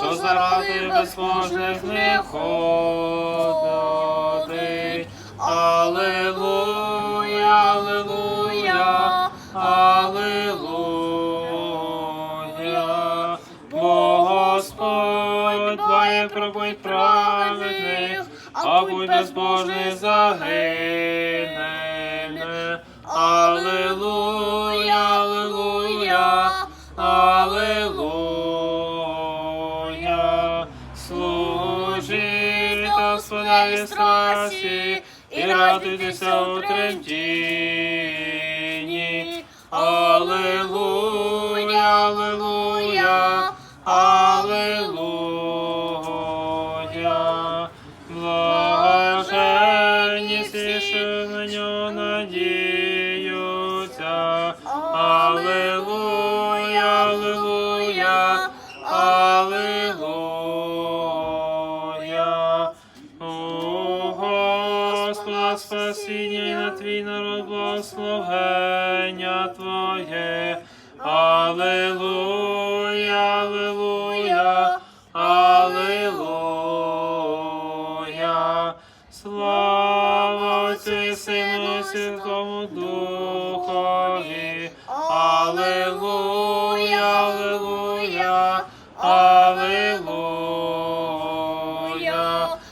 що заради безбожних не ходить. Аллилуйя, аллилуйя, аллилуйя. Бо Господь дбає про будь праведних, а будь безбожний загине. Служіть Господеві страсті і радуйтеся у тремтінні. Аллилуйя, аллилуйя, аллилуйя. Блаженні всі, що на нього надіються. Аллилуйя, аллилуйя, аллилуйя. О, Господа, спасіння на твій народ благословення Твоє. Аллилуйя, аллилуйя, аллилуйя. Слава Отцю і Сину Святому Духові. Аллилуйя, аллилуйя, аллилуйя.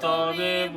再び